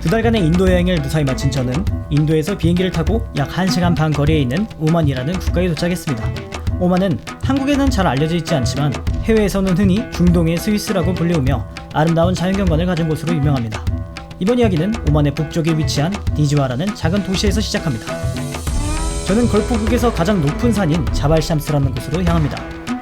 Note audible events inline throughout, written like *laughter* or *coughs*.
두 달간의 인도 여행을 무사히 마친 저는 인도에서 비행기를 타고 약 1시간 반 거리에 있는 오만이라는 국가에 도착했습니다. 오만은 한국에는 잘 알려져 있지 않지만 해외에서는 흔히 중동의 스위스라고 불리우며 아름다운 자연경관을 가진 곳으로 유명합니다. 이번 이야기는 오만의 북쪽에 위치한 디지와라는 작은 도시에서 시작합니다. 저는 걸프국에서 가장 높은 산인 자발샴스라는 곳으로 향합니다.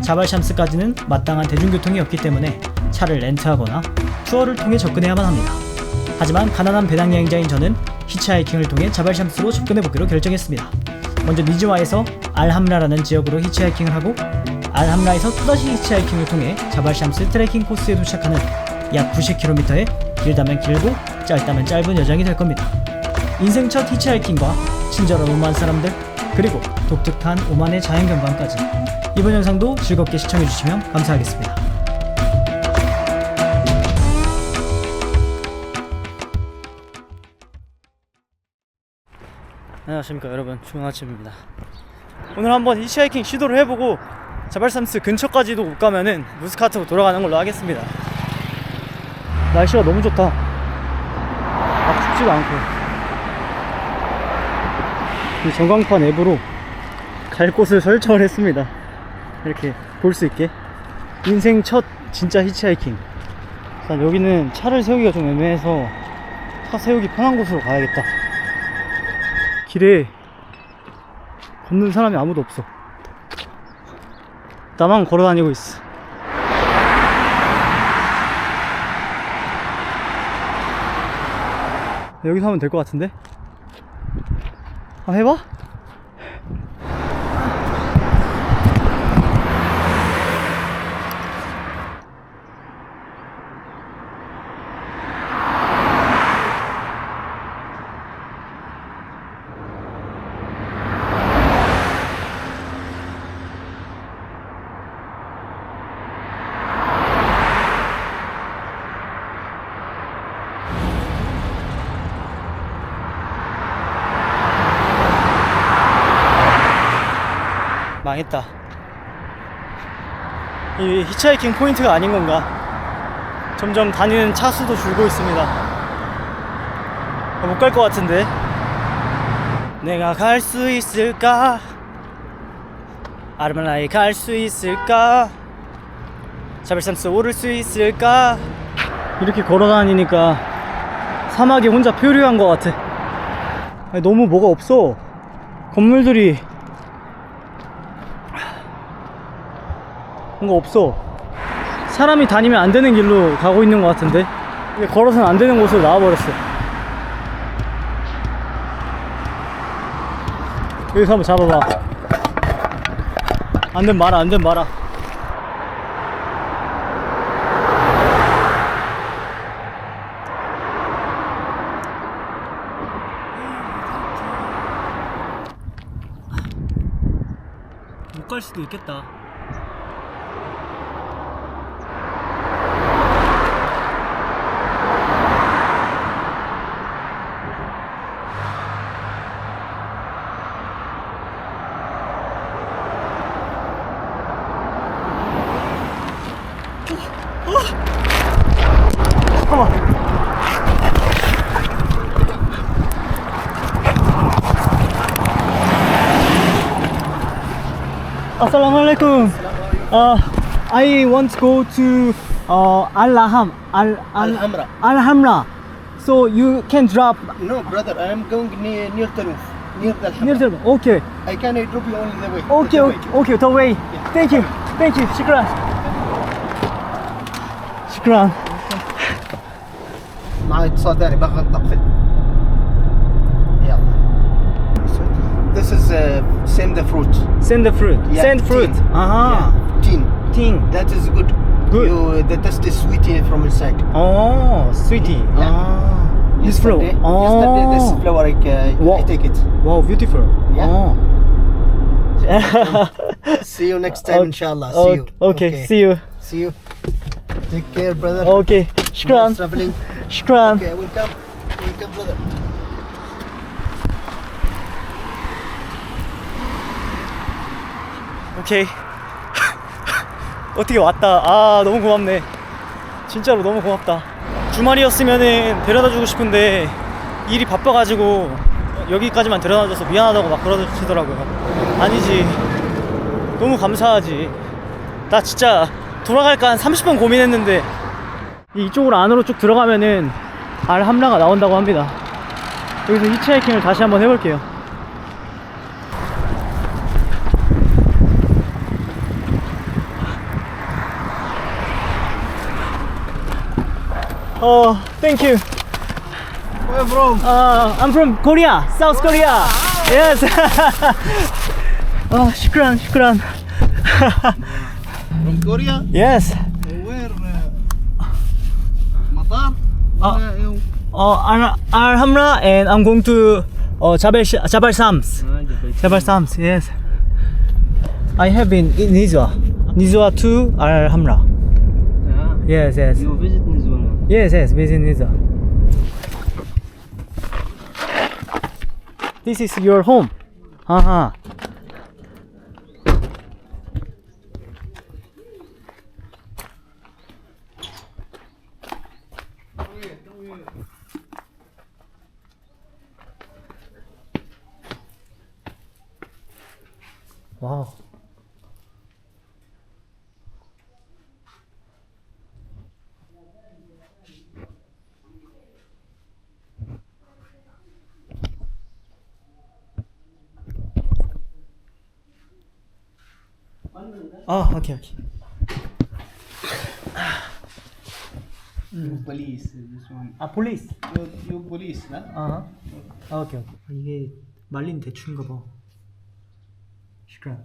자발샴스까지는 마땅한 대중교통이 없기 때문에 차를 렌트하거나 투어를 통해 접근해야만 합니다. 하지만 가난한 배낭 여행자인 저는 히치하이킹을 통해 자발샴스로 접근해보기로 결정했습니다. 먼저 니즈와에서 알함라라는 지역으로 히치하이킹을 하고 알함라에서 또다시 히치하이킹을 통해 자발샴스 트레킹 코스에 도착하는 약 90km의 길다면 길고 짧다면 짧은 여정이 될 겁니다. 인생 첫 히치하이킹과 친절한 오만 사람들 그리고 독특한 오만의 자연경관까지 이번 영상도 즐겁게 시청해주시면 감사하겠습니다. 안녕하십니까 여러분. 좋은 아침입니다. 오늘 한번 히치하이킹 시도를 해보고 자발삼스 근처까지도 못 가면은 무스카트로 돌아가는 걸로 하겠습니다. 날씨가 너무 좋다. 아 춥지도 않고. 이 전광판 앱으로 갈 곳을 설정을 했습니다. 이렇게 볼 수 있게. 인생 첫 진짜 히치하이킹. 일단 여기는 차를 세우기가 좀 애매해서 차 세우기 편한 곳으로 가야겠다 길에 걷는 사람이 아무도 없어. 나만 걸어 다니고 있어. 여기서 하면 될 것 같은데? 한번 해봐? 망했다. 이 히치하이킹 포인트가 아닌 건가? 점점 다니는 차 수도 줄고 있습니다. 못 갈 것 같은데. 내가 갈 수 있을까? 아르마나에 갈수 있을까? 자벨삼스 오를 수 있을까? 이렇게 걸어 다니니까 사막에 혼자 표류한 것 같아. 너무 뭐가 없어. 건물들이 뭔가 없어. 사람이 다니면 안 되는 길로 가고 있는 것 같은데. 이게 걸어서는 안 되는 곳으로 나와버렸어. 여기서 한번 잡아봐. 안 된 말아, 안 된 말아. 못 갈 수도 있겠다. Assalamualaikum. Uh, I want to go to uh, Al Laham. Al Al Al-Hamra. Al Hamra. So you can drop No, brother, I am going near near Taruf, near the near the. Okay. I can I drop you only the way. Okay. the Okay. way. Okay. The way. Thank you. Thank you. شكرا. شكرا. معي اتصال ثاني باخذ طقفل this is uh, send the fruit. Send the fruit. Yeah, send fruit. Uh-huh. Yeah. Ting. That is good. Good. You, the taste is sweetie from inside. Oh, sweetie. Yeah. Ah. This flower. Oh. Yesterday this oh. flower I, uh, wow. I take it. Wow, beautiful. Yeah. Oh. *laughs* see you next time, *laughs* inshallah. See you. Okay. okay. See you. See you. Take care, brother. Okay. Shukran. Traveling. Shukran. Okay, welcome. Welcome, brother. 오케이. *laughs* 어떻게 왔다. 아, 너무 고맙네. 진짜로 너무 고맙다. 주말이었으면은 데려다 주고 싶은데 일이 바빠가지고 여기까지만 데려다 줘서 미안하다고 막 그러시더라고요. 아니지. 너무 감사하지. 나 진짜 돌아갈까 한 30분 고민했는데 이쪽으로 안으로 쭉 들어가면은 알 함라가 나온다고 합니다. 여기서 히치하이킹을 다시 한번 해볼게요. 어, thank you. Where from? Uh, I'm from Korea, South Korea. Yes. *laughs* oh, shukran, shukran. From Korea? yes. Where? Uh, Matar? Ah. Wala Uh, Al Alhamra, and I'm going to uh, Jabal Jabal Sams. Jabal Sams, yes. I have been in Nizwa. Nizwa to Alhamra. Yes, yes. You visit Nizwana. Yes, yes, within Nizwa. This is your home. Uh-huh. Wow. Oh, okay, okay. Yung police, this one. 아, police. You, you police, na? 아, 아 오케이 오케이. 이게 말린 대충인가 봐. 시끄러.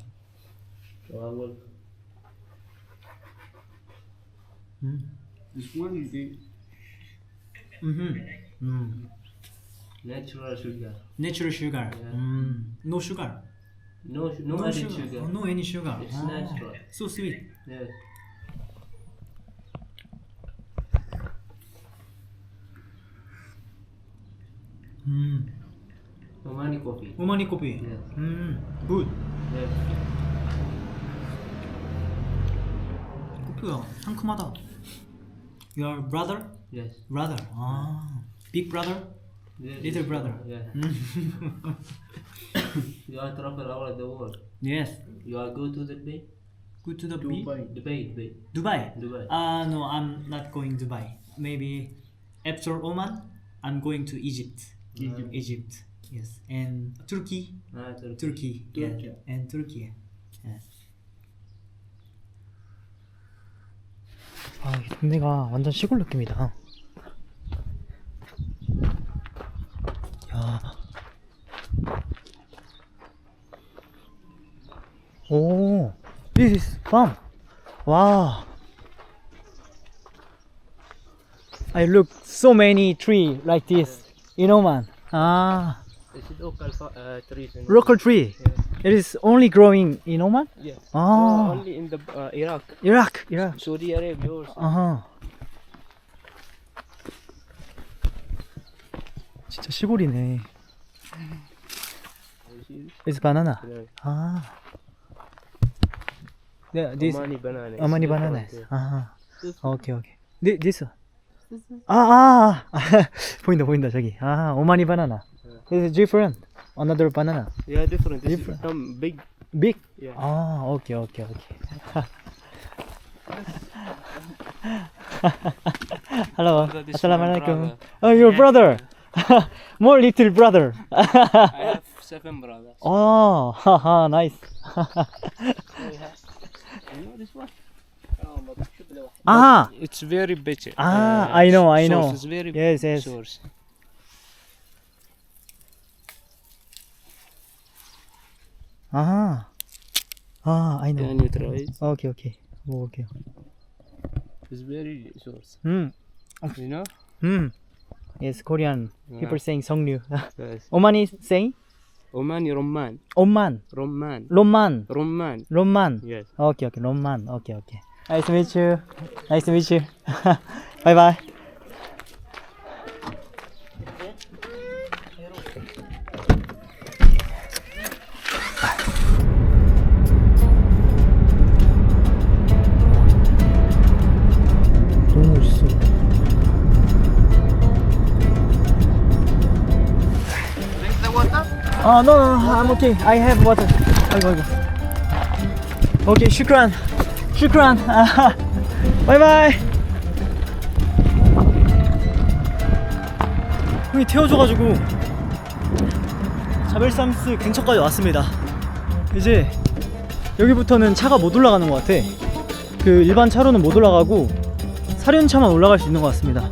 음. This one is the 음. 음. Natural sugar. Natural sugar. 음. No sugar. No, su- no, added sugar. Oh, no any sugar. It's Ah, natural. So sweet. Yes. 음. Omani coffee. 오마니 커피. Yes. 음. 굿. Yes. 커피가 상큼하다. Your brother? Yes. Brother. 아. Big brother? yes. Little brother. Yeah. *laughs* 음. *coughs* You are travel around the world. yes. You are go to the Dubai. Good to the beach. Dubai. Dubai. Dubai. Dubai. Dubai. Uh, no, I'm not going Dubai. Maybe after Oman, I'm going to Egypt. Egypt. Egypt. Yes. And Turkey. Ah, Turkey. Turkey. Yeah. Turkey. And Turkey. Yeah. 아, 이 동네가 완전 시골 느낌이다. 오, this is farm. Wow. I look so many tree like this in Oman. Ah, This is local fa- uh, trees. in- local tree. It is only growing in Oman? Yes. Ah, only in the uh, Iraq, Iraq, Iraq. Saudi Arabia also. 아하. 진짜 시골이네. It's banana. Yeah. 아. Yeah, this Omani banana. Omani It's bananas. different, 아하. This 오케이 오케이. Thi- This one. 아, 아, 아. *laughs* 보인다 보인다 저기. 아, 오마니 바나나. This is different. Another banana. Yeah, yeah different. This Different. is some big. Big. Yeah. 아, 오케이 오케이 오케이. *laughs* Hello. Brother, this Assalamu my alaikum. brother. Oh, your Yeah. brother. *laughs* More little brother. I have seven brothers. oh, haha, nice. This one? Ah, It's very better. ah, I know, I know. Is very Yes, yes. source. Ah, ah, I know. Can you try it? Okay, okay. 먹을게요. It's very source. 음, You know? 음. Yes, Korean people saying 성류. Yes. Roman. 롬만, Roman. 롬만. Yes. Okay, 롬만. Okay, okay. Nice to meet you. Nice to meet you. bye bye. 아, no, no, no, I'm okay. I have water. 아이고, 아이고. 오케이, 슈크란. 슈크란. 아, 바이바이. 형이 태워줘가지고 자벨삼스 근처까지 왔습니다. 이제 여기부터는 차가 못 올라가는 것 같아. 그 일반 차로는 못 올라가고 사륜차만 올라갈 수 있는 것 같습니다.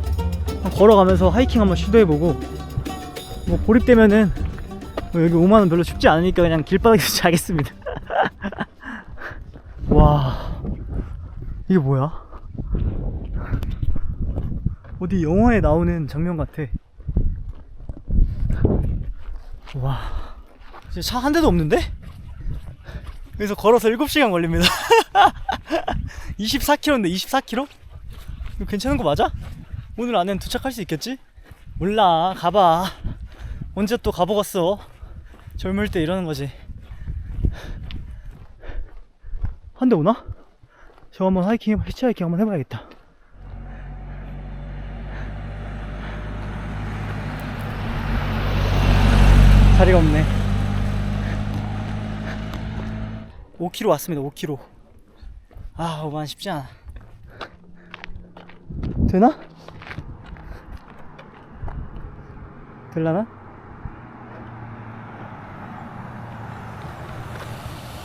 걸어가면서 하이킹 한번 시도해보고 뭐 고립되면은 뭐 여기 오만은 별로 춥지 않으니까 그냥 길바닥에서 *laughs* 자겠습니다. *laughs* 와 이게 뭐야? 어디 영화에 나오는 장면 같아. 와 진짜 차한 대도 없는데? 그래서 걸어서 7시간 걸립니다. *laughs* 24km인데 24km? 이거 괜찮은 거 맞아? 오늘 안엔 도착할 수 있겠지? 몰라 가봐 언제 또 가보겠어 젊을 때 이러는 거지 한 대 오나? 저 한번 하이킹 히치하이킹 한번 해봐야겠다 자리가 없네 5km 왔습니다 5km 아 5만 쉽지 않아 되나? 될라나?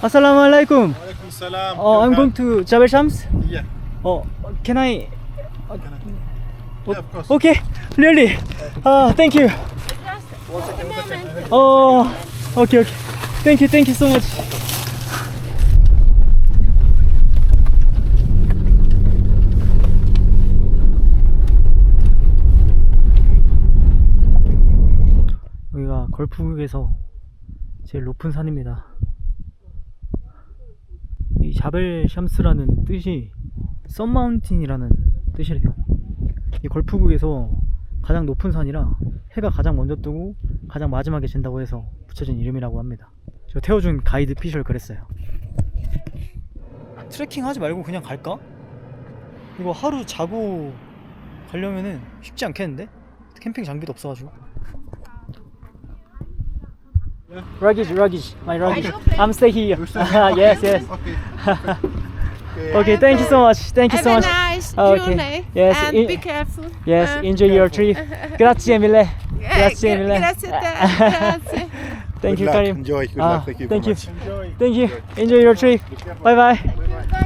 알라이쿰 Alaikum salam. 어, I'm going to Jabal Shams Yeah. 어, can I Yeah, of course. Okay, really 아, thank you 어, 오케이 오케이 thank you thank you so much 여기가 걸프국에서 제일 높은 산입니다. 이 자벨 샴스라는 뜻이 썬마운틴이라는 뜻이래요. 이 걸프국에서 가장 높은 산이라 해가 가장 먼저 뜨고 가장 마지막에 진다고 해서 붙여진 이름이라고 합니다. 저 태워준 가이드 피셜 그랬어요. 트레킹 하지 말고 그냥 갈까? 이거 하루 자고 가려면은 쉽지 않겠는데? 캠핑 장비도 없어가지고. Luggage, luggage, my luggage. I'm stay here. yes, yes. Okay. Okay, thank you so much. Thank you so Have much. a nice Okay. journey Yes, and i- be careful. Yes, Uh, enjoy your trip. Grazie mille. eh, Grazie gra- mille. Grazie. Thank you. Karim. Enjoy. Good Ah, luck. Thank you. thank you. much. Thank you. Enjoy your trip. Bye bye.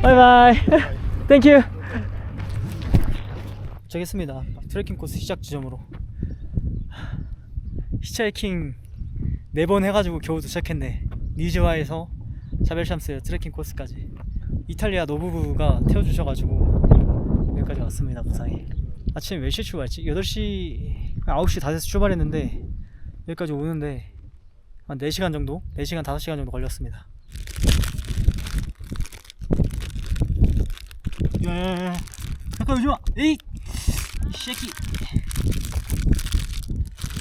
Bye bye. Thank you. 도착했습니다. 트레킹 코스 시작 지점으로. 히치하이킹 네 번 해가지고 겨우 도착했네. 니즈와에서 자벨샴스 트레킹 코스까지. 이탈리아 노부부가 태워주셔가지고 여기까지 왔습니다. 무사히. 아침 몇 시에 출발했지? 8시, 9시 다 돼서 출발했는데 여기까지 오는데 한 4시간 정도? 4시간, 5시간 정도 걸렸습니다. 야야야야 잠깐 오지마! 에이! 이 새끼!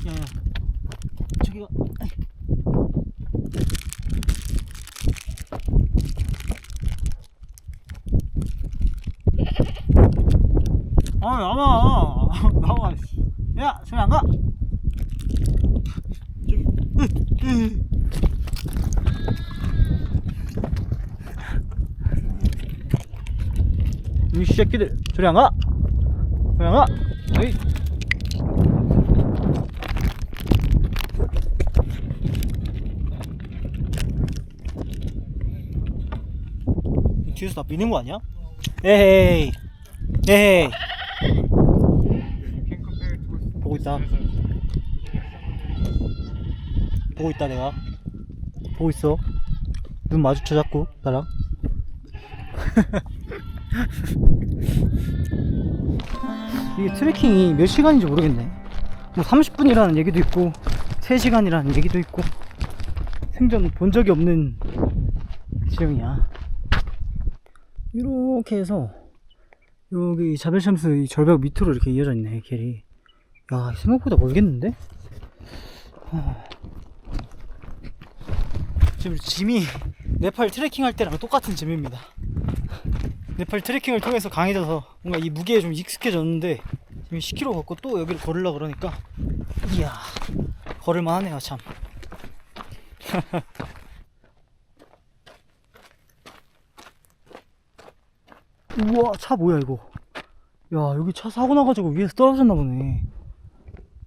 야야 아이. 아 나와 *laughs* 나와 야 저기 안가. 이 새끼들 저리 안가 저리 안가 에이 뒤에서 나 미는 거 아니야? 에헤이. 에헤이. 보고 있다. 보고 있다 내가. 보고 있어. 눈 마주쳐 자꾸 나랑. *laughs* 이게 트레킹이 몇 시간인지 모르겠네. 뭐 30분이라는 얘기도 있고 3시간이라는 얘기도 있고 생전 본 적이 없는 지형이야 이렇게 해서 여기 자벨샴스 이 절벽 밑으로 이렇게 이어져 있네 길이. 야 생각보다 멀겠는데? 하... 지금 짐이 네팔 트레킹 할 때랑 똑같은 짐입니다. 네팔 트레킹을 통해서 강해져서 뭔가 이 무게에 좀 익숙해졌는데 지금 10km 걷고 또 여기를 걸으려 그러니까 이야 걸을만 하네요 참 *laughs* 우와 차 뭐야 이거? 야 여기 차 사고 나가지고 위에서 떨어졌나 보네.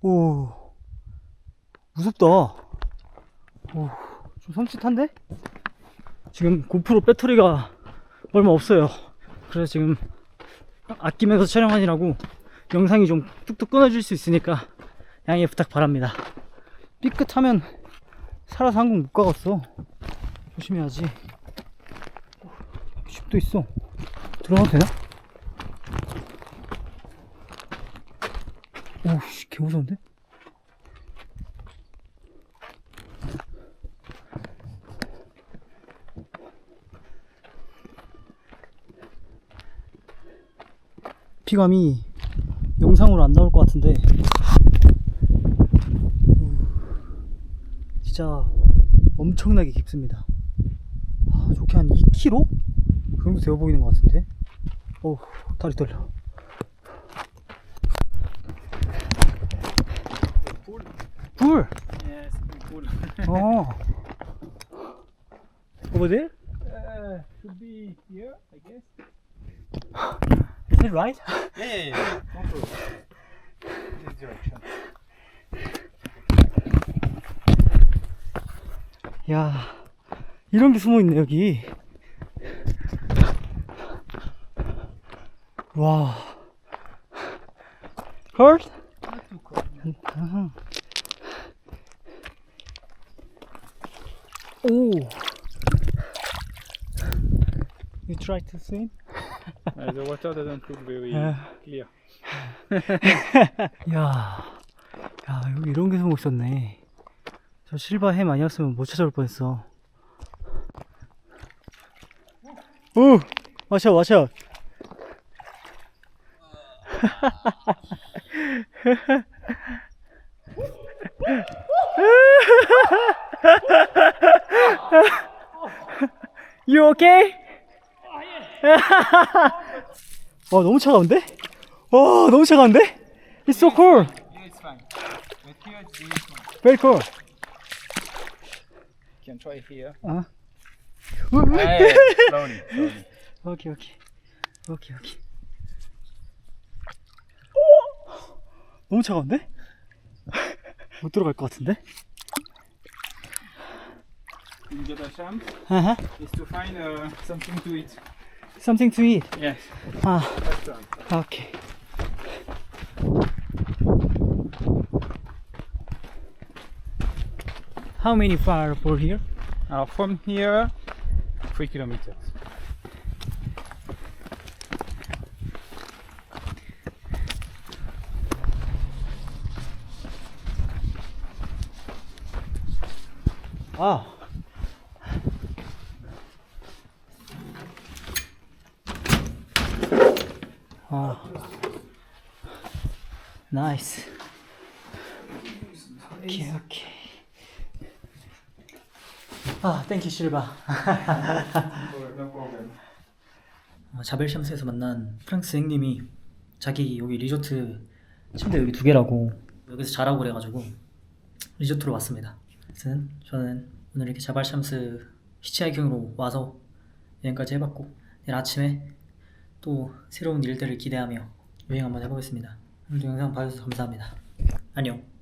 오. 무섭다. 오좀 섬찟한데? 지금 고프로 배터리가 얼마 없어요. 그래서 지금 아끼면서 촬영하느라고 영상이 좀 뚝뚝 끊어질 수 있으니까 양해 부탁 바랍니다. 삐끗하면 살아서 한국 못 가겠어. 조심해야지. 집도 있어 들어가도 되나? 오씨 개 무서운데? 피감이 영상으로 안 나올 것 같은데 우, 진짜 엄청나게 깊습니다 아, 좋게 한 2km? 그 정도 되어 보이는 것 같은데 어우 다리 떨려 불! Yes, cool. 어 over there? Uh, should be here, I guess. Is it right? Yeah, yeah, yeah. Control. This direction. 야 이런 게 숨어 있네 여기 와 Hurt? 아하. 오 You try to swim? Uh, the water doesn't look very Yeah. clear. 야, 야 이런 게 숨어 있었네. 저 실바 햄 아니었으면 못 찾아올 뻔했어. 오, 와셔 와셔. You okay? 와 너무 차가운데? 와 너무 차가운데? It's so cool. Very cool. Can try here. 어? slowly. 오케이 오케이 오케이 오케이. 너무 차가운데? 못 들어갈 것 같은데? In Gadasham 아하. is to find uh, something to eat. Something to eat. Yes. 아, That's right. 오케이. How many far for here? Uh, from here, three kilometers. 아. 아. 나이스. 오케이, 오케이. 아, 땡큐 실바. 어, 자벨샴스에서 만난 프랑스 형님이 자기 여기 리조트 침대 여기 두 개라고 여기서 자라고 그래가지고 리조트로 왔습니다. 아무튼 저는 오늘 이렇게 자발샴스 히치하이킹으로 와서 여행까지 해봤고 내일 아침에 또 새로운 일들을 기대하며 여행 한번 해보겠습니다. 오늘도 영상 봐주셔서 감사합니다. 안녕.